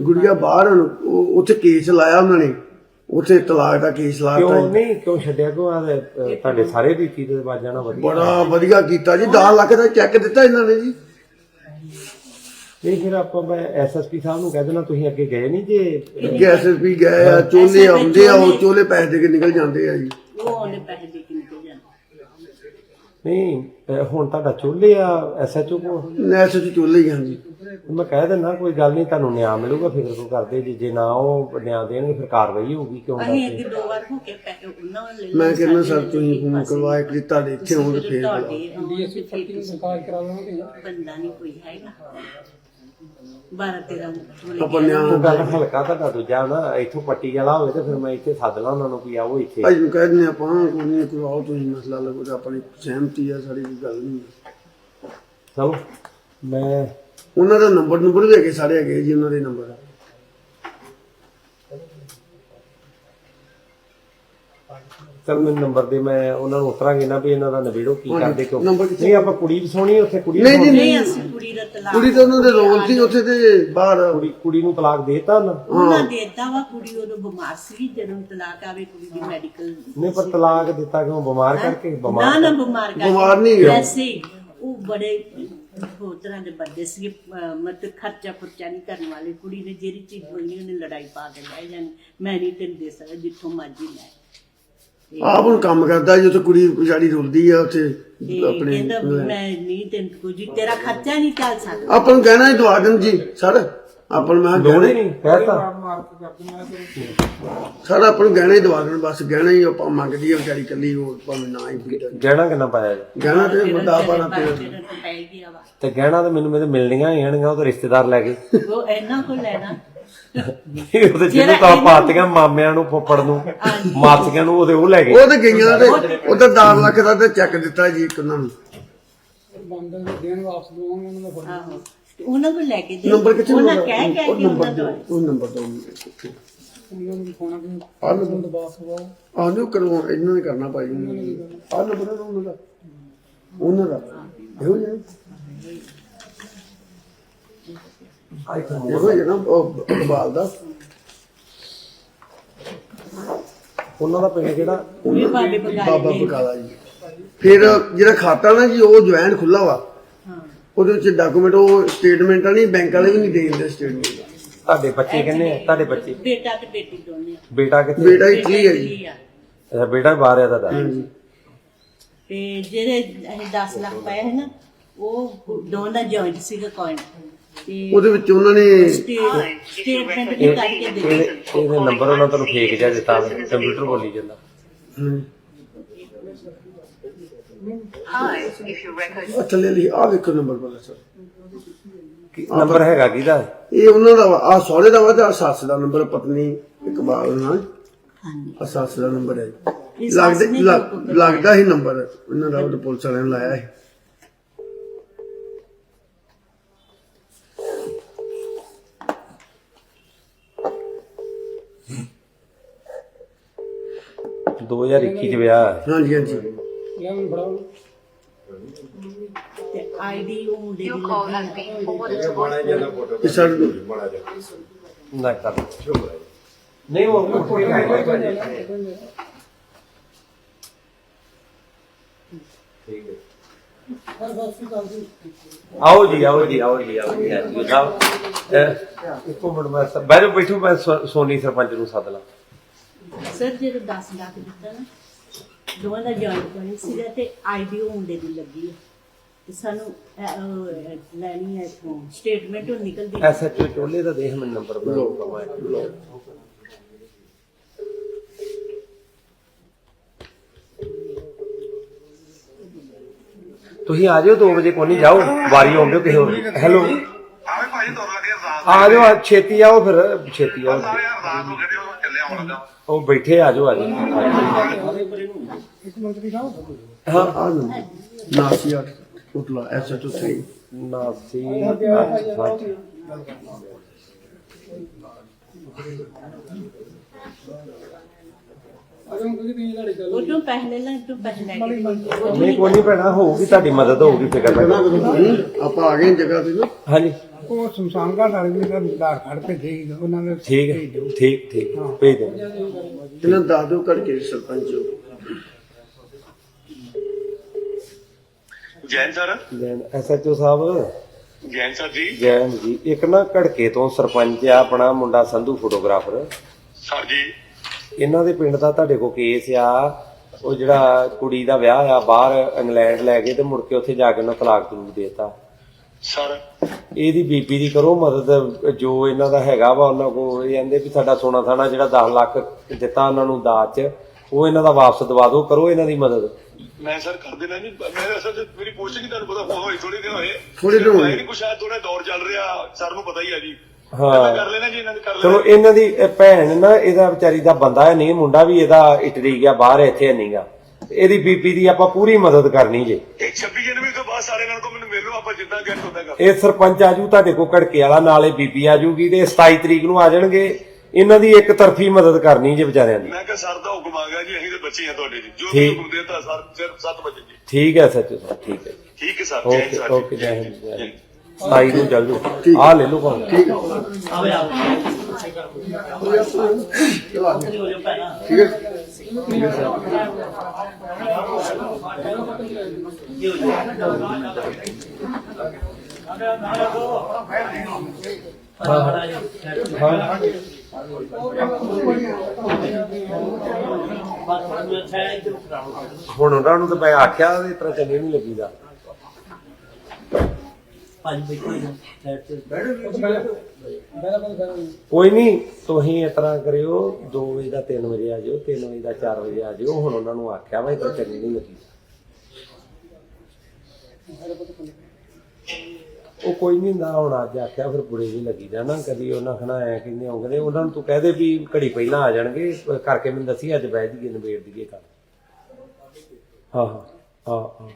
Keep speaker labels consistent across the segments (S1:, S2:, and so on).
S1: ਗੁੜੀਆ ਬਾਹਰ ਹਨ, ਉਹ- ਉੱਥੇ ਕੇਸ ਲਾਇਆ ਉਹਨਾਂ ਨੇ। ਉੱਥੇ ਤਲਾਕ ਦਾ ਕੇਸ ਲਾਤਾ
S2: ਕਿਉਂ
S1: ਜੀ।
S2: ਨਹੀਂ ਕਿਉਂ ਛੱਡਿਆ ਕਿਉਂ? ਆ ਤੁਹਾਡੇ ਸਾਰੇ ਰੀਤੀ ਦੇ ਵੱਜ ਜਾਣਾ ਵਧੀਆ।
S1: ਬੜਾ ਵਧੀਆ ਕੀਤਾ ਜੀ 10 ਲੱਖ ਦਾ ਚੈੱਕ ਦਿੱਤਾ ਇਹਨਾਂ ਨੇ ਜੀ।
S2: ਨਹੀਂ ਫਿਰ ਆਪਾਂ ਮੈਂ ਐਸਐਸਪੀ ਸਾਹਿਬ ਨੂੰ ਕਹਿ ਦੇਣਾ ਤੁਸੀਂ ਅੱਗੇ ਗਏ ਨਹੀਂ ਜੇ?
S1: ਗੈਸ ਵੀ ਗਏ ਆ ਚੋਲੇ ਆਉਂਦੇ ਆ ਉਹ ਚੋਲੇ। ਪੈਸੇ ਦੇ ਕੇ ਨਿਕਲ ਜਾਂਦੇ ਆ ਜੀ।
S3: ਉਹ ਉਹਨੇ ਪੈਸੇ ਦੇ ਕੇ ਨਿਕਲ ਜਾਂਦੇ।
S2: ਨਹੀਂ ਅਹ ਹੁਣ ਤੁਹਾਡਾ ਚੁੱਲ੍ਹੇ ਆ ਐਸਐਚਓ ਕੋ
S1: ਚ ਚੋਲੇ ਹੀ ਆ ਜੀ।
S2: ਮੈਂ ਕਹਿ ਦਿੰਦਾ ਕੋਈ ਗੱਲ ਨਹੀਂ ਤੁਹਾਨੂੰ ਨਿਆਂ ਮਿਲੂਗਾ ਫਿਕਰ ਕੋ ਕਰਦੇ? ਜੇ ਜੇ ਨਾ ਉਹ ਨਿਆਂ ਦੇਣਗੇ ਫਿਰ ਕਾਰਵਾਈ ਹੋਊਗੀ ਕਿਉਂ
S3: ਅਸੀਂ ਦੋ ਵਾਰ ਹੋ ਕੇ ਉਹਨਾਂ ਨੂੰ ਲੈ
S1: ਮੈਂ ਕਹਿੰਦਾ ਸਰ ਤੁਸੀਂ ਫੋਨ ਕਰਵਾ ਇੱਕ ਤੁਹਾਡੇ ਇੱਥੇ ਹੋਣ ਤੇ ਫੇਰ
S3: ਡੀਐਸਪੀ ਫੱਟੀ ਨੂੰ ਸਰਕਾਰ ਕਰਾ ਲਵਾਂਗੇ ਬੰਦਾ ਨਹੀਂ ਕੋਈ ਹੈਗਾ। 12 13 ਚੋਲੇ
S1: ਆਪਾਂ ਨਿਆਂ
S2: ਉਹ ਗੱਲ ਹਲਕਾ ਤੁਹਾਡਾ ਦੂਜਾ ਨਾ ਇੱਥੋਂ ਪੱਟੀ ਵਾਲਾ ਹੋਵੇ ਤੇ ਫਿਰ ਮੈਂ ਇੱਥੇ ਸੱਦ ਲਾਂ ਉਹਨਾਂ ਨੂੰ ਵੀ ਆਓ ਇੱਥੇ।
S1: ਨੂੰ ਕਹਿ ਦਿੰਦੇ ਆਪਾਂ ਕੋਈ ਨਹੀਂ ਕਰਵਾਓ ਤੁਸੀਂ ਮਸਲਾ ਲੱਗੋ ਤੇ ਆਪਣੀ ਸਹਿਮਤੀ ਆ ਸਾਡੀ ਕੋਈ ਗੱਲ ਨਹੀਂ।
S2: ਚਲੋ। ਮੈਂ
S1: ਉਹਨਾਂ ਦਾ ਨੰਬਰ ਨੰਬਰ ਵੀ ਹੈਗੇ ਸਾਰੇ ਹੈਗੇ ਜੀ ਉਹਨਾਂ ਦੇ ਨੰਬਰ।
S2: ਚਲ ਮੈਨੂੰ ਨੰਬਰ ਦੇ ਮੈਂ ਉਹਨਾਂ ਨੂੰ ਉਤਰਾਂਗੇ ਨਾ ਵੀ ਇਹਨਾਂ ਦਾ ਨਵੇੜੋ ਕੀ ਕਰਦੇ ਕਿਉਂ?
S1: ਨੰਬਰ ਕਿੱਥੇ?
S2: ਨਹੀਂ ਆਪਾਂ ਕੁੜੀ ਵੀ ਸੋਹਣੀ ਉੱਥੇ ਕੁੜੀ
S1: ਨਹੀਂ ਜੀ।
S3: ਨਹੀਂ ਅਸੀਂ ਕੁੜੀ ਦਾ ਤਲਾਕ
S1: ਕੁੜੀ ਤਾਂ ਉਹਨਾਂ ਦੇ ਰੋਲ ਸੀ ਉੱਥੇ ਤੇ ਬਾਹਰ।
S2: ਕੁੜੀ ਕੁੜੀ ਨੂੰ ਤਲਾਕ ਦੇਤਾ ਨਾ?
S3: ਉਹਨਾਂ ਦੇ ਏਦਾਂ ਵਾ ਕੁੜੀ ਉਦੋਂ ਬਿਮਾਰ ਸੀ ਜਦੋਂ ਤਲਾਕ ਆਵੇ ਕੁੜੀ ਦੀ ਮੈਡੀਕਲ
S2: ਨਹੀਂ ਪਰ ਤਲਾਕ ਦਿੱਤਾ ਕਿਉਂ? ਬਿਮਾਰ ਕਰਕੇ
S3: ਨਾ
S2: ਬਿਮਾਰ
S3: ਨਾ ਬਿਮਾਰ ਕਰ
S1: ਬਿਮਾਰ ਨਹੀਂ ਗਿਆ।
S3: ਵੈਸੇ ਹੀ ਉਹ ਬੜੇ ਹੋਰ ਤਰ੍ਹਾਂ ਦੇ ਬੰਦੇ ਸੀ ਮਤਲਬ ਖਰਚਾ ਖੁਰਚਾ ਨਹੀਂ ਕਰਨ ਵਾਲੇ ਕੁੜੀ ਨੇ ਜਿਹੜੀ ਚੀਜ਼ ਮੰਗੀ ਉਹਨੇ ਲੜਾਈ ਪਾ ਕੇ ਲੈ ਜਾਣੀ। ਮੈਂ ਨਹੀਂ ਤੈਨੂੰ ਦੇ ਸਕਦਾ ਜਿੱਥੋਂ ਮਰਜ਼ੀ ਲੈ।
S1: ਆਪ ਹੁਣ ਕੰਮ ਕਰਦਾ ਜੀ ਉੱਥੇ ਕੁੜੀ ਵਿਚਾਰੀ ਰੁਲਦੀ ਆ ਉੱਥੇ ਆਪਣੇ
S3: ਮੈਂ ਨਹੀਂ ਤੈਨੂੰ ਕੁਝ ਤੇਰਾ ਖਰਚਾ ਨਹੀਂ ਚੱਲ ਸਕਦਾ।
S1: ਆਪਾਂ ਨੂੰ ਕਹਿਣਾ ਹੀ ਦਵਾ ਦੇਣ ਜੀ ਸਰ। ਆਪਾਂ ਨੂੰ ਮੈਂ
S2: ਲੋੜ ਹੀ ਨਹੀਂ ਕਹਿਤਾ
S1: ਸਰ ਆਪਾਂ ਨੂੰ ਗਹਿਣਾ ਹੀ ਦਵਾ ਦੇਣ ਬਸ ਗਹਿਣਾ ਹੀ ਆਪਾਂ ਮੰਗਦੀ ਆ ਵਿਚਾਰੀ ਕੱਲੀ ਉਹ ਭਾਵੇਂ ਨਾ ਹੀ
S2: ਗਹਿਣਾ ਕਿੰਨਾ ਪਾਇਆ ਜੀ?
S1: ਗਹਿਣਾ ਤੇ ਪਾਣਾ
S3: ਤੇਰਾ
S1: ਪਿਆ
S3: ਤੇਰਾ। ਤਾਂ ਪੈ ਗਿਆ ਵਾ।
S2: ਤੇ ਗਹਿਣਾ ਤਾਂ ਮੈਨੂੰ ਮੇਰੇ ਮਿਲਣੀਆਂ ਹੀ ਆਣਗੀਆਂ ਉਹ ਤਾਂ ਰਿਸ਼ਤੇਦਾਰ ਲੈ ਗਏ
S3: ਉਹ ਇਹਨਾਂ ਕੋ ਲੈਣਾ।
S2: ਉਹ ਤੇ ਜਿਹਨੂੰ ਤਾਂ ਪਾਤੀਆਂ ਮਾਮਿਆਂ ਨੂੰ ਫੁੱਫੜ ਨੂੰ ਮਾਸੀਆਂ ਨੂੰ ਉਹਦੇ ਉਹ ਲੈ ਗਏ।
S1: ਉਹ ਤੇ ਗਈਆਂ ਤੇ ਉਹ ਤਾਂ 10 ਲੱਖ ਦਾ ਤੇ ਚੈੱਕ ਦਿੱਤਾ ਜੀ ਇੱਕ ਉਹਨਾਂ ਨੂੰ।
S3: ਆਹੋ। ਤੇ ਉਹਨਾਂ ਕੋ ਲੈ ਕੇ ਦੇ
S1: ਨੰਬਰ ਕਿੱਥੇ
S3: ਉਹਨਾਂ
S1: ਮਿਲਦਾ?
S3: ਕਹਿ ਕਹਿ
S1: ਉਹ
S3: ਕੇ
S1: ਨੰਬਰ
S3: ਉਹਨਾਂ
S1: ਦਿਓ,
S3: ਦਾ
S1: ਉਹ ਨੰਬਰ ਦੋ ਆ ਨੰਬਰ। ਆ ਨੂੰ ਕਰਵਾ ਇਹਨਾਂ ਨੇ ਕਰਨਾ ਭਾਈ ਆ ਨੰਬਰ ਆ ਉਹਨਾਂ ਦਾ। ਉਹਨਾਂ ਦਾ। ਇਹੋ ਜਿਹਾ ਇਹੋ ਜਿਹਾ ਨਾ ਉਹ ਇਕਬਾਲ ਦਾ।
S2: ਉਹਨਾਂ ਦਾ ਪਿੰਡ ਕਿਹੜਾ?
S3: ਵੀ ਬਾਬੇ ਬਗਾਏ
S1: ਬਾਬਾ ਬਕਾਲਾ ਜੀ। ਫਿਰ ਜਿਹੜਾ ਖਾਤਾ ਨਾ ਜੀ ਉਹ ਜੁਆਇਨ ਖੁੱਲਾ ਵਾ। ਉਹਦੇ ਵਿੱਚ ਡਾਕੂਮੈਂਟ ਉਹ ਸਟੇਟਮੈਂਟ ਨਹੀਂ ਬੈਂਕ ਵਾਲੇ ਵੀ ਨਹੀਂ ਦੇ ਦਿੰਦੇ ਸਟੇਟਮੈਂਟ
S2: ਤੁਹਾਡੇ ਬੱਚੇ ਕਿੰਨੇ ਆ? ਤੁਹਾਡੇ ਬੱਚੇ?
S3: ਬੇਟਾ ਤੇ ਬੇਟੀ ਦੋਨੇ।
S2: ਬੇਟਾ ਕਿੱਥੇ?
S1: ਬੇਟਾ ਇੱਥੇ ਆ ਜੀ।
S3: ਇਟਲੀ ਆ।
S2: ਅੱਛਾ, ਬੇਟਾ ਬਾਹਰ ਆ ਤੁਹਾਡਾ?
S3: ਤੇ ਜਿਹੜੇ ਅਸੀਂ 10 ਲੱਖ ਪਾਏ ਹੈ ਨਾ ਉਹ ਦੋਨਾਂ ਦਾ ਜੁਆਇੰਟ ਸੀਗਾ ਕੋਇਨ ਤੇ
S1: ਉਹਦੇ ਵਿੱਚ ਉਹਨਾਂ ਨੇ
S3: ਸਟੇਟਮੈਂਟ ਵੀ ਕਰਕੇ ਦੇ
S2: ਇਹਦੇ ਇਹਦੇ ਨੰਬਰ ਉਹਨਾਂ ਤੁਹਾਨੂੰ ਫੇਕ ਜਿਹਾ ਦਿੱਤਾ ਕੰਪਿਊਟਰ ਬੋਲੀ ਜਾਂਦਾ।
S1: ਹਮ,
S4: Hi, if you record
S1: ਆਹ ਥੱਲੇ ਲਈ ਆ ਵੇਖੋ ਨੰਬਰ ਪਤਾ ਸਰ
S2: ਨੰਬਰ ਹੈਗਾ ਕਿਹਦਾ?
S1: ਇਹ ਉਹਨਾਂ ਦਾ ਆ ਸਹੁਰੇ ਦਾ ਵਾ ਤੇ ਆਹ ਸੱਸ ਦਾ ਨੰਬਰ ਪਤਨੀ ਇਕਬਾਲ ਨਾਲ।
S3: ਹਾਂਜੀ।
S1: ਆ ਸੱਸ ਦਾ ਨੰਬਰ ਹੈ।
S3: ਇਹ ਸੱਸ
S1: ਲੱਗਦਾ
S3: ਨੇ
S1: ਲੱਗ-
S3: ਜੋ
S1: ਲੱਗਦਾ ਹੀ ਨੰਬਰ ਉਹਨਾਂ ਦਾ ਉਹ ਪੁਲਿਸ ਵਾਲਿਆਂ ਨੇ ਲਾਇਆ ਹੈ
S2: ਦੋ 2021 ਚ ਵਿਆਹ ਹੈ।
S1: ਹਾਂਜੀ ਹਾਂਜੀ।
S3: ਤੇ ਆਈਡੀ ਉਹ ਮੁੰਡੇ ਦੀ
S4: your call has
S3: ਲੱਗੀ
S4: been forwarded to voicemail.
S1: ਇਹ ਸਰ
S2: ਨਾ ਕਰ। ਨਹੀਂ ਉਹ ਕੋਈ ਆਓ ਜੀ ਆਓ ਜੀ ਆਓ ਜੀ ਆਓ ਜੀ। ਜੀ ਸਾਹਿਬ ਅਹ, ਇੱਕੋ ਮਿੰਟ ਮੈਂ ਸ- ਬਹਿ ਜਾਓ ਬੈਠੋ ਮੈਂ ਸੋ- ਸੋਨੀ ਸਰਪੰਚ ਨੂੰ ਸੱਦ ਲਾਂ।
S3: ਸਰ ਜਦੋਂ 10 ਲੱਖ ਦਿੱਤਾ ਨਾ। ਦੋਵਾਂ ਦਾ ਜੁਆਇੰਟ ਕੋਇਨ ਸੀਗਾ ਤੇ ਆਈਡੀ ਉਹ ਮੁੰਡੇ ਦੀ ਲੱਗੀ ਹੈ ਤੇ ਸਾਨੂੰ ਅਹ, ਉਹ, ਲੈਣੀ ਹੈ ਇਥੋਂ। ਸਟੇਟਮੈਂਟ ਉਹ ਨਿਕਲਦੀ ਹੈ।
S2: ਐਸਐਚਓ ਚੋਲੇ ਦਾ ਦੇਖ ਮੈਨੂੰ ਨੰਬਰ ਮੈਂ ਤੁਸੀਂ ਆ ਜਾਓ 2 ਵਜੇ ਕੋਈ ਨਹੀਂ ਜਾਓ। ਵਾਰੀ ਆਉਂਦੇ ਕਿਸੇ ਹੋਰ ਦੀ। ਹੈਲੋ
S5: ਆਵੇਂ ਭਾਜੀ ਤੁਰ ਲੱਗੇ ਰਾਤ
S2: ਆ ਜਾਓ ਆ ਛੇਤੀ ਆਓ ਫਿਰ ਛੇਤੀ ਆਓ।
S5: ਸਾਰੇ ਯਾਰ ਰਾਤ ਨੂੰ ਗੱਡੀ ਉਹ ਚੱਲੇ ਆਉਣ ਲੱਗਾ।
S2: ਉਹ ਬੈਠੇ ਆ ਜਾਓ ਆ ਜਾਓ। ਹਾਂ।
S1: ਆ ਨੰਬਰ 98 ਉਤਲਾ ਐਸਾ ਤੋਂ ਸਹੀ
S2: ਨਾਸੀ ਅੱਠ ਸੱਠ।
S3: ਉਹ ਤੋਂ ਪਹਿਲੇ। ਲੈ ਤੋਂ ਪਹਿਲੇ
S2: ਨਹੀਂ ਕੋਈ ਨਹੀਂ ਭੈਣਾ ਹੋਊਗੀ ਤੁਹਾਡੀ ਮਦਦ ਹੋਊਗੀ ਫਿਕਰ ਨਾ ਕਰੋ।
S1: ਆਪਾਂ ਆ ਗਏ ਜਗ੍ਹਾ ਤੇ। ਨਾ
S2: ਹਾਂਜੀ।
S6: ਉਹ ਸ਼ਮਸ਼ਾਨ ਘਾਟ ਵਾਲੇ ਨੇ ਤਾਂ ਆਧਾਰ ਕਾਰਡ ਭੇਜੇ ਉਹਨਾਂ ਦੇ
S2: ਠੀਕ ਹੈ
S6: ਭੇਜ ਦਿਓ।
S2: ਠੀਕ ਠੀਕ ਭੇਜ ਦੇ
S1: ਇਹਨਾਂ ਨੂੰ ਦੱਸ ਦਿਓ ਸਰਪੰਚ ਹੋ।
S5: ਜੈਨ ਸਰ?
S2: ਜੈਨ ਐਸਐਚਓ ਸਾਹਿਬ?
S5: ਜੈਨ ਸਰ ਜੀ?
S2: ਜੈਨ ਜੀ ਇੱਕ ਨਾ ਘੜਕੇ ਤੋਂ ਸਰਪੰਚ ਆ ਆਪਣਾ ਮੁੰਡਾ ਸੰਧੂ ਫੋਟੋਗ੍ਰਾਫਰ।
S5: ਸਰ ਜੀ।
S2: ਇਹਨਾਂ ਦੇ ਪਿੰਡ ਦਾ ਤੁਹਾਡੇ ਕੋਲ ਕੇਸ ਆ। ਉਹ ਜਿਹੜਾ ਕੁੜੀ ਦਾ ਵਿਆਹ ਆ ਬਾਹਰ ਇੰਗਲੈਂਡ ਲੈ ਗਏ ਤੇ ਮੁੜ ਕੇ ਉੱਥੇ ਜਾ ਕੇ ਉਹਨਾਂ ਤਲਾਕ ਤਲੂਕ ਦੇਤਾ।
S5: ਸਰ।
S2: ਇਹਦੀ ਬੀਪੀ ਦੀ ਕਰੋ ਮਦਦ ਜੋ ਇਹਨਾਂ ਦਾ ਹੈਗਾ ਵਾ ਉਹਨਾਂ ਕੋ ਇਹ ਕਹਿੰਦੇ ਵੀ ਸਾਡਾ ਸੋਨਾ ਥਾਣਾ ਜਿਹੜਾ 10 ਲੱਖ ਦਿੱਤਾ ਉਹਨਾਂ ਨੂੰ ਦਾਜ ਚ ਉਹ ਇਹਨਾਂ ਦਾ ਵਾਪਸ ਦਵਾ ਦਿਓ ਕਰੋ ਇਹਨਾਂ ਦੀ ਮਦਦ।
S5: ਮੈਂ ਸਰ ਕਰ ਦੇਣਾ ਜੀ ਮੈਂ ਅਸਲ ਚ ਮੇਰੀ ਪੋਸਟ ਨਹੀਂ ਤੁਹਾਨੂੰ ਪਤਾ ਹੋਈ ਥੋੜੀ ਦਿਨ ਹੋਏ।
S1: ਥੋੜ੍ਹੇ ਦਿਨ ਹੋਏ।
S5: ਨਹੀਂ ਕੁਛ ਆ ਥੋੜਾ ਦੌਰ ਚੱਲ ਰਿਹਾ ਸਰ ਨੂੰ ਪਤਾ ਹੀ ਆ ਜੀ।
S2: ਹਾਂ।
S5: ਮੈਂ ਕਰ ਲੈਣਾ ਜੀ ਇਹਨਾਂ ਨੇ ਕਰ
S2: ਚਲੋ
S5: ਲੈਣਾ
S2: ਇਹਨਾਂ ਦੀ ਇਹ ਭੈਣ ਨਾ ਇਹਦਾ ਵਿਚਾਰੀ ਦਾ ਬੰਦਾ ਹੈ ਨਹੀਂ ਮੁੰਡਾ ਵੀ ਇਹਦਾ ਇਟਲੀ ਗਿਆ ਬਾਹਰ ਹੈ, ਇੱਥੇ ਨਹੀਂਗਾ ਇਹਦੀ ਬੀਪੀ ਦੀ ਆਪਾਂ ਪੂਰੀ ਮਦਦ ਕਰਨੀ ਜੇ।
S5: ਇਹ 26 ਜਨਵਰੀ ਤੋਂ ਬਾਅਦ ਸਾਰੇ ਨਾਲ ਕੋ ਮੈਨੂੰ ਮਿਲ ਲਓ ਆਪਾਂ ਜਿੱਦਾਂ ਗੈਟ ਹੁੰਦਾ ਕਰ
S2: ਇਹ ਸਰਪੰਚ ਆਜੂ ਤੁਹਾਡੇ ਕੋਲ ਘੜਕੇ ਵਾਲਾ ਨਾਲੇ ਬੀਬੀ ਆਜੂਗੀ ਤੇ 27 ਤਰੀਕ ਨੂੰ ਆ ਜਾਣਗੇ। ਇਹਨਾਂ ਦੀ ਇੱਕ ਤਰਫੀ ਮਦਦ ਕਰਨੀ ਜੇ ਵਿਚਾਰਿਆਂ ਦੀ।
S5: ਮੈਂ ਕਿਹਾ ਸਰ ਦਾ ਹੁਕਮ ਆ ਗਿਆ ਜੀ ਅਸੀਂ ਤੇ ਬੱਚੇ ਆ ਤੁਹਾਡੇ ਜੀ। ਜੋ
S2: ਠੀਕ।
S5: ਵੀ ਹੁਕਮ ਦੇਤਾ ਸਰ ਸਿਰਫ 7 ਵਜੇ ਜੀ।
S2: ਠੀਕ ਹੈ ਸੱਚੋ ਸਾਹਿਬ ਠੀਕ ਹੈ। ਜੀ।
S5: ਠੀਕ ਹੈ ਸਰ ਜੈ
S2: ਓਕੇ
S5: ਸਰ
S2: ਓਕੇ ਜੈ ਹਿੰਦ ਜੈ ਹਿੰਦ। 27 ਨੂੰ ਚੱਲ ਜਾਓ। ਆ ਲੈ ਲਓ ਭਾਵੇਂ।
S1: ਠੀਕ। ਹੈ ਠੀਕ ਹੈ।
S2: ਹੁਣ ਉਹਨਾਂ ਨੂੰ ਤਾਂ ਮੈਂ ਆਖਿਆ ਇਸ ਤਰ੍ਹਾਂ ਚੰਗੇ ਨਹੀਂ ਲੱਗੀਦਾ। ਕੋਈ ਨਹੀਂ ਤੁਸੀਂ ਇਸ ਤਰ੍ਹਾਂ ਕਰਿਓ 2 ਵਜੇ ਦਾ 3 ਵਜੇ ਆ ਜਿਓ 3 ਵਜੇ ਦਾ 4 ਵਜੇ ਆ ਜਿਓ ਹੁਣ ਉਹਨਾਂ ਨੂੰ ਆਖਿਆ ਵਾ ਤਾਂ ਚੰਗੀ ਨਹੀਂ ਲੱਗੀ। ਉਹ ਕੋਈ ਨਹੀਂ ਹੁੰਦਾ ਹੁਣ ਅੱਜ ਆਖਿਆ ਫਿਰ ਬੁਰੇ ਨਹੀਂ ਲੱਗੀ ਜਾਣਾ ਕਦੀ ਉਹਨਾਂ ਖਣਾ ਐ ਕਹਿੰਦੇ ਆਉਂਦੇ ਉਹਨਾਂ ਨੂੰ ਤੂੰ ਕਹਦੇ ਵੀ ਘੜੀ ਪਹਿਲਾਂ ਆ ਜਾਣਗੇ ਕਰਕੇ ਮੈਨੂੰ ਦੱਸੀ ਅੱਜ ਬਹਿ ਜੀਏ ਨਿਬੇੜ ਦੀਏ ਕੱਲ ਹਾਂ ਹਾਂ ਹਾਂ ਹਾਂ।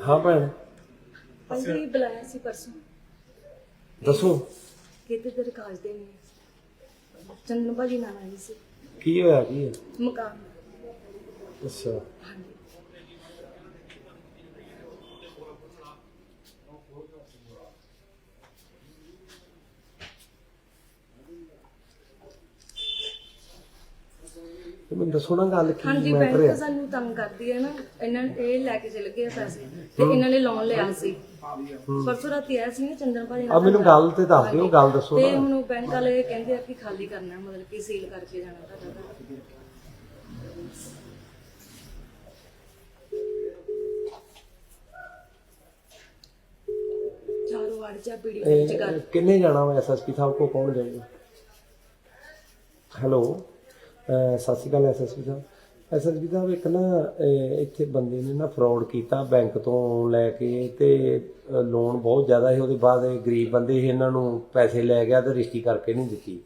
S2: ਹਾਂ ਭੈਣ।
S7: ਹਾਂਜੀ ਬੁਲਾਇਆ ਸੀ ਪਰਸੋਂ।
S2: ਦੱਸੋ।
S7: ਕਿਤੇ ਦਰਖਾਸਤ ਦੇਣੀ ਚੰਦਨ ਭਾਜੀ ਨਾਲ ਆਈ ਸੀ।
S2: ਕੀ ਹੋਇਆ ਕੀ ਹੈ?
S7: ਮਕਾਨ।
S2: ਅੱਛਾ। ਤੇ ਮੈਨੂੰ ਦੱਸੋ ਨਾ ਗੱਲ ਕੀ
S7: ਹਾਂਜੀ
S2: ਮੈਟਰ
S7: ਬੈਂਕ
S2: ਹੈ
S7: ਸਾਨੂੰ ਤੰਗ ਕਰਦੀ ਹੈ ਨਾ। ਇਹਨਾਂ ਇਹ ਲੈ ਕੇ ਚਲੇ ਗਏ ਆ ਪੈਸੇ ਤੇ ਇਹਨਾਂ ਨੇ ਲੋਨ ਲਿਆ ਸੀ। ਪਰਸੋਂ ਰਾਤੀ ਆਇਆ ਸੀ ਨਾ ਚੰਦਨ ਭਾਜੀ
S2: ਆ ਮੈਨੂੰ ਗੱਲ ਤੇ ਦੱਸ ਦਿਓ ਗੱਲ ਦੱਸੋ
S7: ਤੇ
S2: ਨਾ।
S7: ਹੁਣ ਉਹ ਬੈਂਕ ਵਾਲੇ ਕਹਿੰਦੇ ਆ ਕਿ ਖਾਲੀ ਕਰਨਾ ਮਤਲਬ ਕਿ ਸੀਲ ਕਰਕੇ ਜਾਣਾ ਤੁਹਾਡਾ ਘਰ। ਚਾਰੋਂ ਵਾਰ ਜਾ ਵੀਡੀਓ ਵਿੱਚ ਗੱਲ
S2: ਇਹ ਕਿੰਨੇ ਜਾਣਾ ਵਾ ਐਸਐਸਪੀ ਸਾਹਿਬ ਕੋ ਕੌਣ ਜਾਊਗਾ ਹੈਲੋ? ਸਤਿ ਸ਼੍ਰੀ ਅਕਾਲ ਐਸਐਸਪੀ ਸਾਹਿਬ। ਐਸਐਸਪੀ ਸਾਹਿਬ, ਇੱਕ ਨਾ ਇੱਥੇ ਬੰਦੇ ਨੇ ਨਾ ਫਰਾਡ ਕੀਤਾ ਬੈਂਕ ਤੋਂ ਲੈ ਕੇ ਤੇ ਲੋਨ ਬਹੁਤ ਜ਼ਿਆਦਾ ਸੀ, ਉਹਦੇ ਬਾਅਦ ਇਹ ਗਰੀਬ ਬੰਦੇ ਸੀ, ਇਹਨਾਂ ਨੂੰ ਪੈਸੇ ਲੈ ਗਿਆ ਤੇ ਰਿਸ਼ਤੀ ਕਰਕੇ ਨਹੀਂ ਦਿੱਤੀ।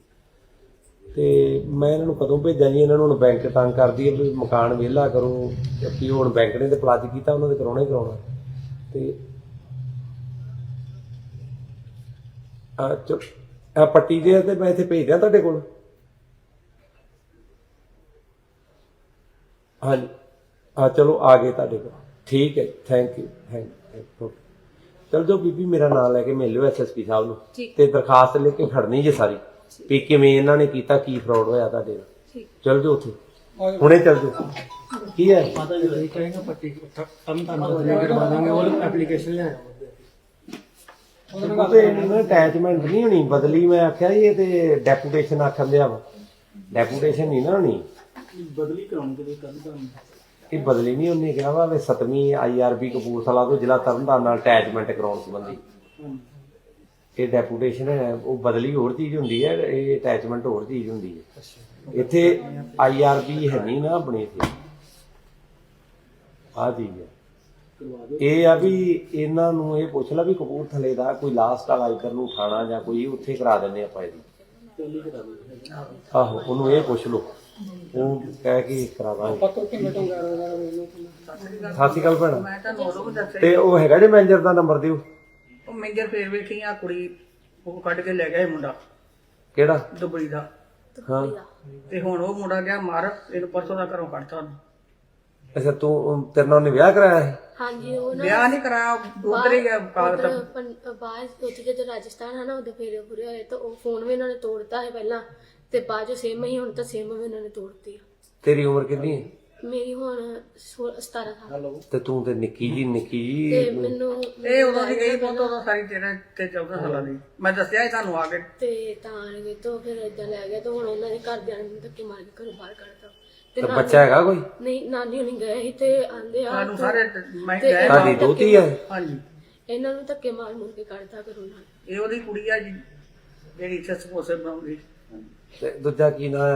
S2: ਤੇ ਮੈਂ ਇਹਨਾਂ ਨੂੰ ਕਦੋਂ ਭੇਜਾਂ ਜੀ? ਇਹਨਾਂ ਨੂੰ ਹੁਣ ਬੈਂਕ ਤੰਗ ਕਰਦੀ ਹੈ ਵੀ ਮਕਾਨ ਵਿਹਲਾ ਕਰੋ ਜਦਕਿ ਹੁਣ ਬੈਂਕ ਨੇ ਤੇ ਪਲਾਜ ਕੀਤਾ, ਉਹਨਾਂ ਦੇ ਕਰਾਉਣਾ ਹੀ ਕਰਾਉਣਾ। ਤੇ ਆ ਚੁੱਪ ਆ ਪੱਟੀ ਦੇ ਤੇ ਮੈਂ ਇੱਥੇ ਭੇਜ ਤੁਹਾਡੇ ਕੋਲ। ਹਾਂਜੀ। ਆ ਚਲੋ ਆ ਗਏ ਤੁਹਾਡੇ ਕੋਲ। ਠੀਕ ਹੈ ਥੈਂਕ ਯੂ ਥੈਂਕ ਯੂ ਚਲ ਜੋ ਬੀਬੀ ਮੇਰਾ ਨਾਮ ਲੈ ਕੇ ਮਿਲ ਲਿਓ ਐਸਐਸਪੀ ਸਾਹਿਬ ਨੂੰ।
S7: ਠੀਕ।
S2: ਤੇ ਦਰਖਾਸਤ ਲੈ ਕੇ ਖੜਨੀ ਜੇ ਸਾਰੀ। ਵੀ ਕਿਵੇਂ ਇਹਨਾਂ ਨੇ ਕੀਤਾ ਕੀ ਫਰਾਡ ਹੋਇਆ ਤੁਹਾਡੇ ਨਾਲ।
S7: ਠੀਕ।
S2: ਚਲ ਜਾਓ ਉੱਥੇ। ਹੁਣੇ ਚਲ ਜਾਓ। ਕੀ ਹੈ?
S6: ਇਹ ਕਹੇਗਾ ਪੱਟੀ ਕੰਮ ਤੁਹਾਨੂੰ ਬਦਲੇ ਕਰਵਾ ਦਾਂਗੇ ਉਹ ਐਪਲੀਕੇਸ਼ਨ ਲੈ
S2: ਉਹ ਤੇ ਇਹਨਾਂ ਅਟੈਚਮੈਂਟ ਨਹੀਂ ਹੋਣੀ ਬਦਲੀ ਮੈਂ ਆਖਿਆ ਜੀ ਇਹ ਤੇ ਡੈਪੂਟੇਸ਼ਨ ਆਖਣ ਦਿਆ ਵਾ। ਡੈਪੂਟੇਸ਼ਨ ਨਹੀਂ ਨਾ ਹੋਣੀ।
S6: ਬਦਲੀ ਤੇ ਕੱਲ ਤੁਹਾਨੂੰ
S2: ਇਹ ਬਦਲੀ ਨਹੀਂ ਉਹਨੇ ਕਿਹਾ ਵਾ ਵੀ ਸਤਵੀਂ ਆਈਆਰਬੀ ਕਪੂਰਥਲਾ ਤੋਂ ਜ਼ਿਲ੍ਹਾ ਤਰਨਤਾਰਨ ਨਾਲ ਅਟੈਚਮੈਂਟ ਕਰਾਉਣ ਸੰਬੰਧੀ। ਇਹ ਡੈਪੂਟੇਸ਼ਨ ਹੈ ਉਹ ਬਦਲੀ ਹੋਰ ਚੀਜ਼ ਹੁੰਦੀ ਹੈ ਇਹ ਅਟੈਚਮੈਂਟ ਹੋਰ ਚੀਜ਼ ਹੁੰਦੀ ਹੈ। ਇੱਥੇ ਆਈਆਰਬੀ ਹੈ ਨਹੀਂ ਨਾ ਆਪਣੀ ਇੱਥੇ। ਆ ਚੀਜ਼ ਹੈ। ਇਹ ਆ ਵੀ ਇਹਨਾਂ ਨੂੰ ਇਹ ਪੁੱਛ ਲਾ ਵੀ ਕਪੂਰਥਲੇ ਦਾ ਕੋਈ ਲਾਸਟ ਵਾਲਾ ਇਧਰ ਨੂੰ ਥਾਣਾ ਜਾਂ ਕੋਈ ਉੱਥੇ ਕਰਾ ਦਿੰਦੇ ਆਪਾਂ ਇਹਦੀ। ਆਹੋ ਉਹਨੂੰ ਇਹ ਪੁੱਛ ਲਓ। ਉਹ ਕਹਿ ਕੇ ਕਰਾ ਦਾਂਗੇ। ਸਤਿ ਸ਼੍ਰੀ ਅਕਾਲ ਭੈਣ।
S8: ਮੈਂ ਤਾਂ ਉਦੋਂ ਵੀ ਦੱਸਿਆ
S2: ਤੇ ਉਹ ਹੈਗਾ ਜੇ ਮੈਨੇਜਰ ਦਾ ਨੰਬਰ ਦਿਓ।
S8: ਉਹ ਮੇਜਰ ਫੇਰ ਵੇਖੀ ਆ ਕੁੜੀ ਉਹ ਕੱਢ ਕੇ ਲੈ ਗਿਆ ਇਹ ਮੁੰਡਾ।
S2: ਕਿਹੜਾ?
S8: ਦੁਬਈ ਦਾ।
S2: ਹਾਂ।
S8: ਤੇ ਹੁਣ ਉਹ ਮੁੰਡਾ ਗਿਆ ਮਾਰ ਇਹਨੂੰ ਪਰਸੋਂ ਦਾ ਘਰੋਂ ਕੱਢਤਾ ਉਹਨੂੰ।
S2: ਅੱਛਾ ਤੂੰ ਤੇਰੇ ਨਾਲ ਉਹਨੇ ਵਿਆਹ ਕਰਾਇਆ ਸੀ?
S7: ਹਾਂਜੀ ਉਹ ਨਾ
S8: ਵਿਆਹ ਨਹੀਂ ਕਰਾਇਆ ਉਧਰ ਹੀ ਗਿਆ ਕਾਗਜ਼
S7: ਉੱਧਰ ਪੰ- ਬਾਹਰ ਉੱਥੇ ਜਦੋਂ ਰਾਜਸਥਾਨ ਹੈ ਨਾ ਉਹਦੇ ਫੇਰੇ ਪੂਰੇ ਹੋਏ ਤਾਂ ਉਹ ਫੋਨ ਵੀ ਇਹਨਾਂ ਨੇ ਤੋੜਤਾ ਹੈ ਪਹਿਲਾਂ। ਤੇ ਬਾਅਦ ਜੋ ਸਿਮ ਹੀ ਹੁਣ ਤਾਂ ਸਿਮ ਵੀ ਇਹਨਾਂ ਨੇ ਤੋੜਤੀ ਆ।
S2: ਤੇਰੀ ਉਮਰ ਕਿੰਨੀ ਹੈ?
S7: ਮੇਰੀ ਹੁਣ 16 17 ਸਾਲ।
S2: ਤੇ ਤੂੰ ਤੇ ਨਿੱਕੀ ਜੀ ਨਿੱਕੀ
S7: ਤੇ
S2: ਜੀ
S7: ਮੈਨੂੰ
S8: ਇਹ ਉਦੋਂ ਦੀ ਗਈ ਬਹੁਤ ਉਦੋਂ ਸਾਰੀ ਤੇਰੇ ਤੇ 14 ਸਾਲਾਂ ਦੀ। ਮੈਂ ਦੱਸਿਆ ਹੀ ਤੁਹਾਨੂੰ ਆ ਕੇ।
S7: ਤੇ ਤਾਂ ਗਏ ਤੋਂ ਫਿਰ ਏਦਾਂ ਲੈ ਗਏ ਤਾਂ ਹੁਣ ਉਹਨਾਂ ਦੇ ਘਰਦਿਆਂ ਨੇ ਧੱਕੇ ਮਾਰ ਕੇ ਘਰੋਂ ਬਾਹਰ ਕੱਢਤਾ। ਤੇ
S2: ਤੇ
S7: ਨਾਨੀ-
S2: ਬੱਚਾ ਹੈਗਾ ਕੋਈ?
S7: ਨਹੀਂ ਨਾਨੀ ਨਹੀਂ ਗਏ ਸੀ ਤੇ ਆਂਦੇ ਆ
S8: ਸਾਨੂੰ ਸਾਰੇ ਮੈਂ
S7: ਤੇ
S8: ਗਏ
S2: ਤੁਹਾਡੀ ਦੋਤੀ ਹੈ
S8: ਹਾਂਜੀ।
S7: ਇਹਨਾਂ ਨੂੰ ਧੱਕੇ ਮਾਰ ਮੁਰ ਕੇ ਕੱਢਤਾ ਘਰੋਂ ਨਾਲ
S8: ਇਹ ਉਹਦੀ ਕੁੜੀ ਆ ਜੀ ਜਿਹੜੀ ਇੱਥੇ ਸਮੋਸੇ ਬਣਾਉਂਦੀ।
S2: ਤੇ ਦੂਜਾ ਕੀ ਨਾ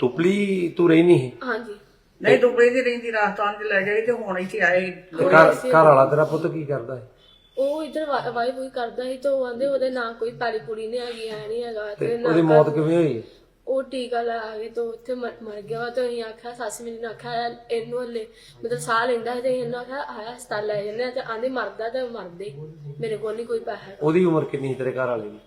S2: ਦੁਪਲੀ ਤੂੰ ਰਹਿਨੀ ਹੈ
S7: ਹਾਂਜੀ।
S8: ਨਹੀਂ ਦੁਬਈ ਦੀ ਰਹਿੰਦੀ ਰਾਜਸਥਾਨ ਚ ਲੈ ਗਏ ਤੇ ਹੁਣ ਇੱਥੇ ਆਏ
S2: ਤੇ ਘਰ ਘਰ ਵਾਲਾ ਤੇਰਾ ਪੁੱਤ ਕੀ ਕਰਦਾ ਹੈ
S7: ਉਹ ਇਧਰ ਵਾਈ ਵੂਈ ਕਰਦਾ ਸੀ ਤੇ ਉਹ ਆਂਦੇ ਉਹਦੇ ਨਾਂ ਕੋਈ ਪੈਲੀ ਪੁੜੀ ਨਹੀਂ ਹੈਗੀ ਐ ਨਹੀਂ ਹੈਗਾ ਤੇ ਨਾ
S2: ਉਹਦੀ ਮੌਤ ਕਿਵੇਂ ਹੋਈ?
S7: ਉਹ ਟੀਕਾ ਲਾ ਕੇ ਤੋਂ ਉੱਥੇ ਮਰ ਮਰ ਗਿਆ ਵਾ ਤੇ ਅਸੀਂ ਆਖਿਆ ਸੱਸ ਮੇਰੀ ਨੇ ਆਖਿਆ ਇਹਨੂੰ ਹਲੇ ਮਤਲਬ ਸਾਹ ਲੈਂਦਾ ਸੀ ਤੇ ਇਹਨੂੰ ਆਖਿਆ ਆਇਆ ਹਸਪਤਾਲ ਲੈ ਜੰਨੇ ਤੇ ਆਂਦੇ ਮਰਦਾ ਤੇ ਮਰਦੇ ਮੇਰੇ ਕੋਲ ਨਹੀਂ ਕੋਈ ਪੈਸਾ ਹੈਗਾ।
S2: ਉਹਦੀ ਉਮਰ ਕਿੰਨੀ ਸੀ ਤੇਰੇ ਘਰ ਵਾਲੇ ਦੀ?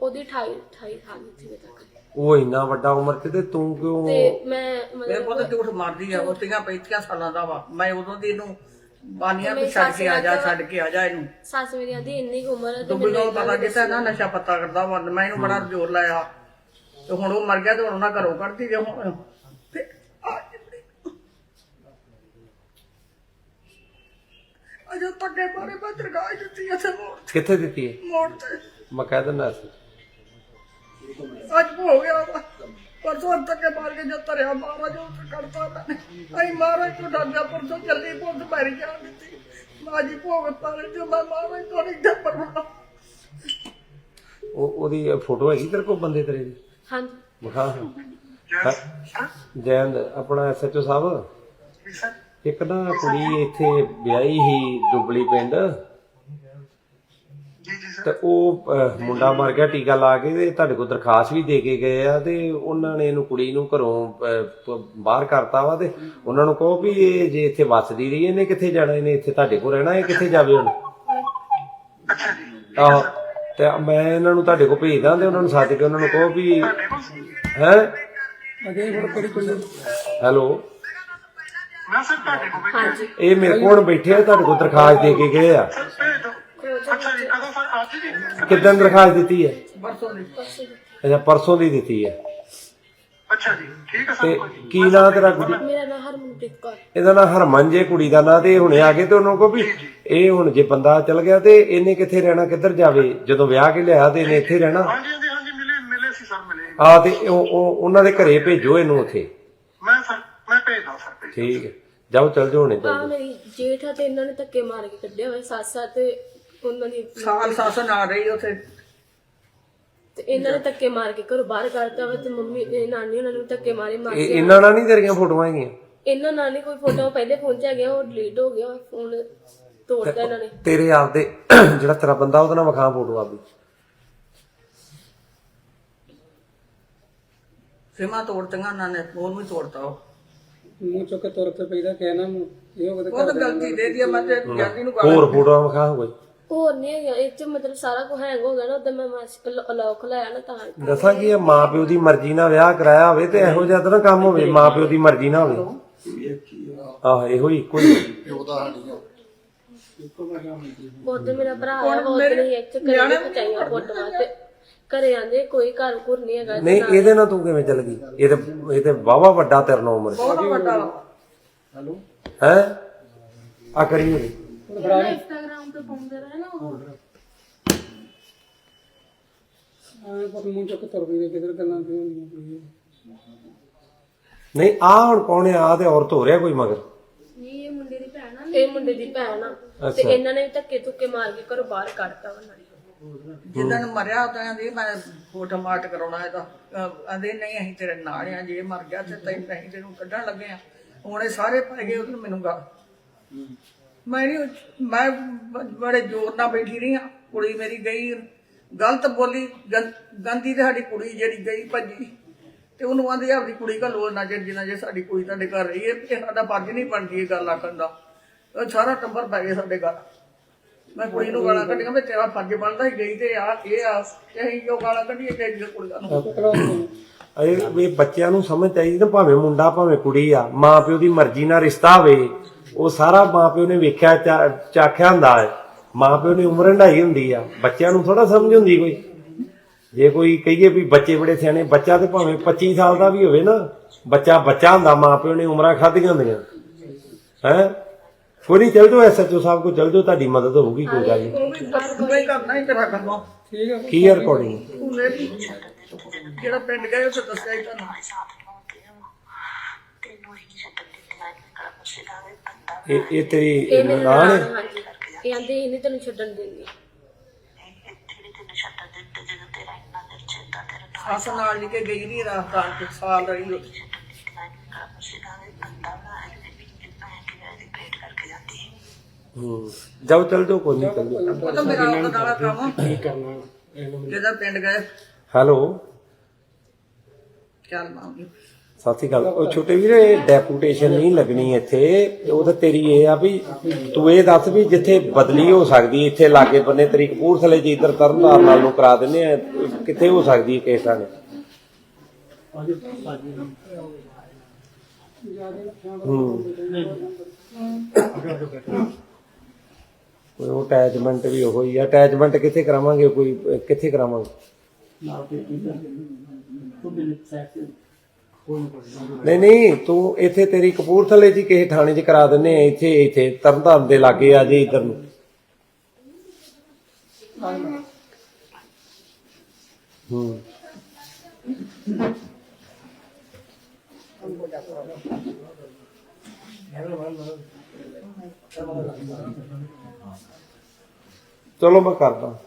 S7: ਉਹਦੀ 28 28 ਸਾਲ ਦੀ ਸੀ ਤੱਕ।
S2: ਉਹ ਇੰਨਾ ਵੱਡਾ ਉਮਰ ਚ ਤੇ ਕਿਉਂ
S7: ਤੇ ਮੈਂ
S8: ਮੇਰੇ
S7: ਮਤਲਬ
S8: ਪੁੱਤ ਝੂਠ ਮਾਰਦੀ ਆ ਉਹ ਤੀਆਂ ਪੈਂਤੀਆਂ ਸਾਲਾਂ ਦਾ ਵਾ। ਮੈਂ ਉਦੋਂ ਦੀ ਇਹਨੂੰ ਬਾਨੀਆਂ ਵੀ ਛੱਡ ਕੇ ਆ ਜਾ ਛੱਡ ਕੇ ਆ ਜਾ ਇਹਨੂੰ।
S7: ਸੱਸ ਮੇਰੀ ਆਂਦੀ ਇੰਨੀ ਕੁ ਉਮਰ ਹੈ ਤੇ
S8: ਦੁਬਈ ਤੋਂ ਪਤਾ ਕੀਤਾ ਨਾ ਨਸ਼ਾ ਪੱਤਾ ਕਰਦਾ ਵਾ ਮੈਂ ਇਹਨੂੰ ਬੜਾ ਜ਼ੋਰ ਲਾਇਆ। ਤੇ ਹੁਣ ਉਹ ਮਰ ਗਿਆ ਤੇ ਹੁਣ ਉਹਨਾਂ ਘਰੋਂ ਕੱਢਤੀ ਜੇ ਹੁਣ। ਤੇ ਆ ਜਿਹੜੀ- ਅਜੇ ਤੱਕੇ ਮਾਰੇ ਮੈਂ ਦਿੱਤੀ ਇੱਥੇ ਮੋੜ
S2: ਕਿੱਥੇ ਦਿੱਤੀ ਹੈ
S8: ਮੋੜ ਤੇ
S2: ਮੈਂ ਕਹਿ ਦਿੰਦਾ ਸੀ।
S8: ਅੱਜ ਹੋ ਗਿਆ ਵਾ। ਪਰਸੋਂ ਤੱਕੇ ਮਾਰ ਕੇ ਜੋ ਤਰਿਆ ਮਹਾਰਾਜ ਉਹ ਕਰਤਾ ਮੈਨੇ ਅਈ ਮਹਾਰਾਜ ਤੋਂ ਡਰਦਾ ਪਰਸੋਂ ਜਲਦੀ ਪੁੱਤ ਮਾਰੀ ਜਾ ਦਿੱਤੀ। ਮਾਜੀ ਭੋਗ ਪਾਰੇ ਜੋ ਮੈਂ ਮਹਾਰਾਜ ਤੋਂ ਨਹੀਂ ਡਰ
S2: ਉਹ ਉਹਦੀ ਫੋਟੋ ਹੈਗੀ ਤੇਰੇ ਕੋਲ ਬੰਦੇ ਤੇਰੇ ਦੀ?
S7: ਹਾਂਜੀ।
S2: ਵਿਖਾ। ਹਾਂ। ਜੈਨ ਆਪਣਾ ਐਸਐਚਓ ਸਾਹਿਬ? ਇੱਕ ਨਾ ਕੁੜੀ ਇੱਥੇ ਵਿਆਹੀ ਸੀ ਦੁਬਲੀ ਪਿੰਡ। ਤੇ ਉਹ ਅਹ, ਮੁੰਡਾ ਮਰ ਗਿਆ ਟੀਕਾ ਲਾ ਕੇ ਤੇ ਤੁਹਾਡੇ ਕੋਲ ਦਰਖਾਸਤ ਵੀ ਦੇ ਕੇ ਗਏ ਆ ਤੇ ਉਹਨਾਂ ਨੇ ਇਹਨੂੰ ਕੁੜੀ ਨੂੰ ਘਰੋਂ ਅਹ, ਪ- ਬਾਹਰ ਕਰਤਾ ਵਾ ਤੇ ਉਹਨਾਂ ਨੂੰ ਕਹੋ ਵੀ ਇਹ ਜੇ ਇੱਥੇ ਵੱਸਦੀ ਰਹੀ ਇਹਨੇ ਕਿੱਥੇ ਜਾਣਾ ਇਹਨੇ ਇੱਥੇ ਤੁਹਾਡੇ ਕੋਲ ਰਹਿਣਾ ਇਹ ਕਿੱਥੇ ਜਾਵੇ ਹੁਣ? ਆਹੋ ਤੇ ਮੈਂ ਇਹਨਾਂ ਨੂੰ ਤੁਹਾਡੇ ਕੋਲ ਭੇਜਦਾ ਤੇ ਉਹਨਾਂ ਨੂੰ ਸੱਦ ਕੇ ਉਹਨਾਂ ਨੂੰ ਕਹੋ ਵੀ ਹੈ? ਹੈਲੋ?
S5: ਮੈਂ ਸਰ ਤੁਹਾਡੇ ਕੋਲ
S7: ਹਾਂਜੀ।
S2: ਇਹ ਮੇਰੇ ਕੋਲ ਬੈਠੇ ਆ ਤੁਹਾਡੇ ਕੋਲ ਦਰਖਾਸਤ ਦੇ ਕੇ ਗਏ ਆ।
S5: ਅੱਛਾ ਜੀ ਕਦੋਂ
S2: ਦਰਖਾਸਤ ਦਿੱਤੀ ਹੈ?
S8: ਪਰਸੋਂ ਦੀ।
S2: ਅੱਛਾ ਪਰਸੋਂ ਦੀ ਦਿੱਤੀ ਹੈ।
S5: ਅੱਛਾ ਜੀ ਠੀਕ ਹੈ
S2: ਤੇ ਕੀ ਨਾਂ ਤੇਰਾ ਕੁੜੀ?
S7: ਮੇਰਾ ਨਾਮ ਹਰਮਨਪ੍ਰੀਤ ਕੌਰ।
S2: ਇਹਦਾ ਨਾਂ ਹਰਮਨ ਜੇ ਕੁੜੀ ਦਾ ਨਾਂ ਤੇ ਹੁਣੇ ਆ ਗਏ ਤੇ ਉਹਨਾਂ ਕੋ ਵੀ। ਇਹ ਹੁਣ ਜੇ ਬੰਦਾ ਚਲ ਗਿਆ ਤੇ ਇਹਨੇ ਕਿੱਥੇ ਰਹਿਣਾ ਕਿੱਧਰ ਜਾਵੇ? ਜਦੋਂ ਵਿਆਹ ਕੇ ਲਿਆ ਤੇ ਇਹਨੇ ਇੱਥੇ ਰਹਿਣਾ?
S5: ਹਾਂਜੀ ਹਾਂਜੀ ਹਾਂਜੀ ਮਿਲੇ ਮਿਲੇ ਸੀ ਸਰ ਮਿਲੇ।
S2: ਆ ਤੇ ਉਹ ਉਹ- ਉਹਨਾਂ ਦੇ ਘਰੇ ਭੇਜੋ ਇਹਨੂੰ ਉੱਥੇ।
S5: ਮੈਂ ਸਰ ਮੈਂ ਭੇਜਦਾ ਸਰ ਭੇਜ
S2: ਠੀਕ ਹੈ। ਜਾਓ ਚਲ ਜਾਓ ਹੁਣੇ
S7: ਆ
S2: ਚੱਲ
S7: ਮੇਰੀ ਜੇਠ ਆ ਤੇ ਇਹਨਾਂ ਨੇ ਧੱਕੇ ਮਾਰ ਕੇ ਕੱਢਿਆ ਹੋਇਆ ਸੱਸ ਆ ਤੇ ਉਹਨਾਂ ਦੀ
S8: ਸਾਲ ਸੱਸ ਨਾ ਰਹੀ ਉਥੇ।
S7: ਤੇ ਇਹਨਾਂ ਨੇ ਧੱਕੇ ਮਾਰ ਕੇ ਘਰੋਂ ਬਾਹਰ ਕੱਢਤਾ ਵਾ ਤੇ ਮੰਮੀ ਇਹ ਨਾਨੀ ਉਹਨਾਂ ਨੂੰ ਧੱਕੇ ਮਾਰੇ ਮਾਰ
S2: ਇਹ
S7: ਕੇ
S2: ਇਹਨਾਂ ਨਾਲ ਨਹੀਂ ਤੇਰੀਆਂ ਫੋਟੋਆਂ ਹੈਗੀਆਂ?
S7: ਇਹਨਾਂ ਨਾਲ ਨਹੀਂ ਕੋਈ ਫੋਟੋ ਪਹਿਲੇ ਫੋਨ 'ਚ ਹੈਗੀਆਂ ਉਹ ਡਿਲੀਟ ਹੋ ਗਿਆ ਫੋਨ ਤੋੜਤਾ ਇਹਨਾਂ ਨੇ।
S2: ਤੇਰੇ ਆਪਦੇ ਜਿਹੜਾ ਤੇਰਾ ਬੰਦਾ ਉਹਦਾ ਨਾਲ ਵਿਖਾ ਫੋਟੋ ਆਪਦੀ।
S8: ਸਿਮਾ ਤੋੜਤੀਆਂ ਉਹਨਾਂ ਨੇ ਉਹ ਵੀ ਤੋੜਤਾ ਉਹ।
S6: ਮੂੰਹ ਚੁੱਕ ਕੇ ਤੁਰ ਕੇ ਪੈਦਾ ਕਹਿਣਾ ਨੂੰ ਇਹ ਉਹਦੇ
S8: ਉਹ ਤਾਂ ਗਲਤੀ ਦੇ ਦੀ ਮੈਂ ਤੇ ਜਾਂਦੀ ਨੂੰ ਗਾਲਾਂ
S2: ਹੋਰ ਫੋਟੋਆਂ ਵਿਖਾ ਕੋਈ
S7: ਹੋਰ ਨਹੀਂ ਹੈਗਾ ਇਹ 'ਚ ਮਤਲਬ ਸਾਰਾ ਕੁਝ ਹੈਂਗ ਹੋ ਗਿਆ ਨਾ ਉਦੋਂ ਮੈਂ ਲੌਕ ਲਾਇਆ ਨਾ ਤਾਂ
S2: ਦੱਸਾਂ ਕਿ ਇਹ ਮਾਂ ਪਿਓ ਦੀ ਮਰਜ਼ੀ ਨਾਲ ਵਿਆਹ ਕਰਾਇਆ ਹੋਵੇ ਤੇ ਇਹੋ ਜਿਹਾ ਤਾਂ ਨਾ ਕੰਮ ਹੋਵੇ ਮਾਂ ਪਿਓ ਦੀ ਮਰਜ਼ੀ ਨਾਲ ਹੋਵੇ। ਆਹ ਇਹੋ ਹੀ ਕੋਈ
S7: ਬਹੁਤ ਮੇਰਾ ਭਰਾ ਆ ਬਹੁਤ ਨਹੀਂ ਇੱਕ ਘਰੇ ਪਚਾਈਆਂ ਫੋਟੋਆਂ ਤੇ। ਘਰੇ ਆਂਦੇ ਕੋਈ ਘਰ ਘੁਰ ਨਹੀਂ ਹੈਗਾ
S2: ਨਹੀਂ ਇਹਦੇ ਨਾਲ। ਤੂੰ ਕਿਵੇਂ ਚੱਲ ਗਈ? ਇਹ ਤੇ ਇਹ ਤੇ ਵਾਵਾ ਵੱਡਾ ਤੇਰੇ ਨਾਲ ਉਮਰ।
S8: ਬਹੁਤ ਵੱਡਾ।
S2: ਹੈ? ਆ ਕਰੀ ਹੋਈ
S7: ਇੰਸਟਾਗ੍ਰਾਮ ਤੇ ਪਾਉਂਦੇ ਰਹੇ ਨਾ ਉਹ।
S6: ਆਏ ਪਰ ਮੂੰਹ ਚੁੱਕ ਕੇ ਤੁਰ ਪੈਦਾ ਕਿਧਰ ਗੱਲਾਂ ਕਿਉਂ ਹੁੰਦੀਆਂ
S2: ਨਹੀਂ ਆ ਹੁਣ ਕੌਣ ਆ ਤੇ ਔਰਤ ਹੋ ਰਿਹਾ ਕੋਈ ਮਗਰ?
S7: ਇਹ ਮੁੰਡੇ ਦੀ ਭੈਣ ਆ ਇਹ ਮੁੰਡੇ ਦੀ ਭੈਣ ਆ। ਤੇ ਇਹਨਾਂ ਨੇ ਵੀ ਧੱਕੇ ਧੁੱਕੇ ਮਾਰ ਕੇ ਘਰੋਂ ਬਾਹਰ ਕੱਢਤਾ ਉਹਨਾਂ ਨੇ।
S8: ਜਿੱਦਣ ਮਰਿਆ ਤਾਂ ਆਂਦੀ ਮੈਂ ਫੋਟੋ ਮਾਰਟ ਕਰਾਉਣਾ ਇਹਦਾ। ਨਹੀਂ ਅਸੀਂ ਤੇਰੇ ਨਾਲ ਆ ਜੇ ਮਰ ਗਿਆ ਤੇ ਤੈਨੂੰ ਨਹੀਂ ਤੈਨੂੰ ਕੱਢਣ ਲੱਗੇ ਆ। ਹੁਣ ਇਹ ਸਾਰੇ ਪੈ ਗਏ ਉਧਰ ਮੈਨੂੰ ਗਾ ਮੈਂ ਨਹੀਂ ਮੈਂ ਬ- ਬੜੇ ਜ਼ੋਰ ਨਾਲ ਬੈਠੀ ਰਹੀ ਆ ਕੁੜੀ ਮੇਰੀ ਗਈ, ਗਲਤ ਬੋਲੀ, ਗੰ- ਗੰਦੀ ਤੇ ਸਾਡੀ ਕੁੜੀ ਜਿਹੜੀ ਗਈ ਭੱਜੀ। ਤੇ ਉਹਨੂੰ ਆਂਦੇ ਆਪਦੀ ਕੁੜੀ ਘੱਲੋ ਨਾ ਜੇ ਜਿੰਨਾ ਜੇ ਸਾਡੀ ਕੁੜੀ ਤੁਹਾਡੇ ਘਰ ਰਹੀ ਹੈ ਇਹ ਸਾਡਾ ਫਰਜ਼ ਨਹੀਂ ਬਣਦੀ ਇਹ ਗੱਲ ਆਖਣ ਦਾ। ਉਹ ਸਾਰਾ ਟੱਬਰ ਪੈ ਗਿਆ ਸਾਡੇ ਘਰ। ਮੈਂ ਕੁੜੀ ਨੂੰ ਗਾਲਾਂ ਕੱਢੀਆਂ, ਮੈਂ ਤੇਰਾ ਫਰਜ਼ ਬਣਦਾ ਹੀ ਗਈ ਤੇ ਆ, ਇਹ ਆ, ਤੇ ਅਸੀਂ ਕਿਉਂ ਗਾਲਾਂ ਕੱਢੀਏ ਕਿ ਕੁੜੀਆਂ ਨੂੰ?
S2: ਇਹ ਇਹ ਬੱਚਿਆਂ ਨੂੰ ਸਮਝ ਚਾਹੀਦੀ ਨਾ ਭਾਵੇਂ ਮੁੰਡਾ, ਭਾਵੇਂ ਕੁੜੀ ਆ ਮਾਂ ਪਿਓ ਦੀ ਮਰਜ਼ੀ ਨਾਲ ਰਿਸ਼ਤਾ ਹੋਵੇ। ਉਹ ਸਾਰਾ ਮਾਂ ਪਿਓ ਨੇ ਵੇਖਿਆ ਚਾ- ਚਾਖਿਆ ਹੁੰਦਾ ਹੈ। ਮਾਂ ਪਿਓ ਨੇ ਉਮਰ ਹੰਢਾਈ ਹੁੰਦੀ ਆ। ਬੱਚਿਆਂ ਨੂੰ ਥੋੜਾ ਸਮਝ ਹੁੰਦੀ ਕੋਈ। ਜੇ ਕੋਈ ਕਹੀਏ ਵੀ ਬੱਚੇ ਬੜੇ ਸਿਆਣੇ ਬੱਚਾ ਤੇ ਭਾਵੇਂ 25 ਸਾਲ ਦਾ ਵੀ ਹੋਵੇ ਨਾ ਬੱਚਾ ਬੱਚਾ ਹੁੰਦਾ ਮਾਂ ਪਿਓ ਨੇ ਉਮਰਾਂ ਖਾਧੀਆਂ ਹੁੰਦੀਆਂ। ਹੈ? ਕੋਈ ਚਲ ਜਾਓ ਐਸਐਚਓ ਸਾਹਿਬ ਕੋ ਚਲ ਜਾਓ ਤੁਹਾਡੀ ਮਦਦ ਹੋਊਗੀ ਕੋਈ ਗੱਲ ਨਹੀਂ ਕੀ ਹੈ ਰਿਕਾਰਡਿੰਗ
S8: ਜਿਹੜਾ ਪਿੰਡ ਗਏ ਉੱਥੇ ਦੱਸਿਆ ਹੀ ਤੁਹਾਨੂੰ।
S2: ਤੇਰੀ
S7: ਇਹ ਮੇਰੇ
S2: ਨਾਲ
S7: ਨਾਲ
S2: ਹੈ?
S7: ਹਾਂਜੀ। ਇਹ ਆਂਦੇ ਇਹ ਨਹੀਂ ਤੈਨੂੰ ਛੱਡਣ ਦਿੰਦੀ।
S8: ਸੱਸ ਨਾਲ ਨਹੀਂ ਕਿ ਗਈ ਨਹੀਂ ਰਾਜਸਥਾਨ ਚ ਸਾਲ ਰਹੀ ਉਹ।
S2: ਹੂੰ ਜਾਓ ਚਲ ਜਾਓ ਕੋਈ ਨਹੀਂ ਚਲ ਜਾਓ।
S8: ਉਹ ਤਾਂ ਮੇਰਾ ਉਹਦਾ ਨਾਲ ਕੰਮ
S6: ਕੀ ਕਰਨਾ? ਇਹਨੂੰ
S8: ਜਿਹਦਾ ਪਿੰਡ ਗਏ।
S2: ਹੈਲੋ?
S8: ਚੱਲ ਮਾਮੀ
S2: ਸਤਿ ਸ਼੍ਰੀ ਅਕਾਲ। ਉਹ ਛੋਟੇ ਵੀਰੇ ਡੈਪੂਟੇਸ਼ਨ ਨਹੀਂ ਲੱਗਣੀ ਇੱਥੇ। ਉਹ ਤਾਂ ਤੇਰੀ ਇਹ ਆ ਵੀ ਤੂੰ ਇਹ ਦੱਸ ਵੀ ਜਿੱਥੇ ਬਦਲੀ ਹੋ ਸਕਦੀ ਇੱਥੇ ਲਾਗੇ ਬੰਨੇ ਤੇਰੀ ਕਪੂਰਥਲੇ ਜੀ ਇੱਧਰ ਤਰਨਤਾਰਨ ਨਾਲ ਨੂੰ ਕਰਾ ਦਿੰਦੇ ਆ, ਕਿੱਥੇ ਹੋ ਸਕਦੀ ਹੈ ਕੇਸਾਂ ਨੇ? ਕੋਈ ਉਹ ਅਟੈਚਮੈਂਟ ਵੀ ਉਹੋ ਹੀ ਅਟੈਚਮੈਂਟ ਕਿੱਥੇ ਕਰਾਵਾਂਗੇ ਕੋਈ ਅਹ ਕਿੱਥੇ ਕਰਾਵਾਂਗੇ? ਨਹੀਂ ਨਹੀਂ, ਤੂੰ ਇੱਥੇ ਤੇਰੀ ਕਪੂਰਥਲੇ ਜੀ ਕਿਸੇ ਥਾਣੇ 'ਚ ਕਰਾ ਦਿੰਨੇ ਆ, ਇੱਥੇ ਇੱਥੇ, ਤਰਨਤਾਰਨ ਦੇ ਲਾਗੇ ਆ ਜੀ ਇੱਧਰ ਨੂੰ। ਹੂੰ। ਚਲੋ, ਮੈਂ ਕਰਦਾ।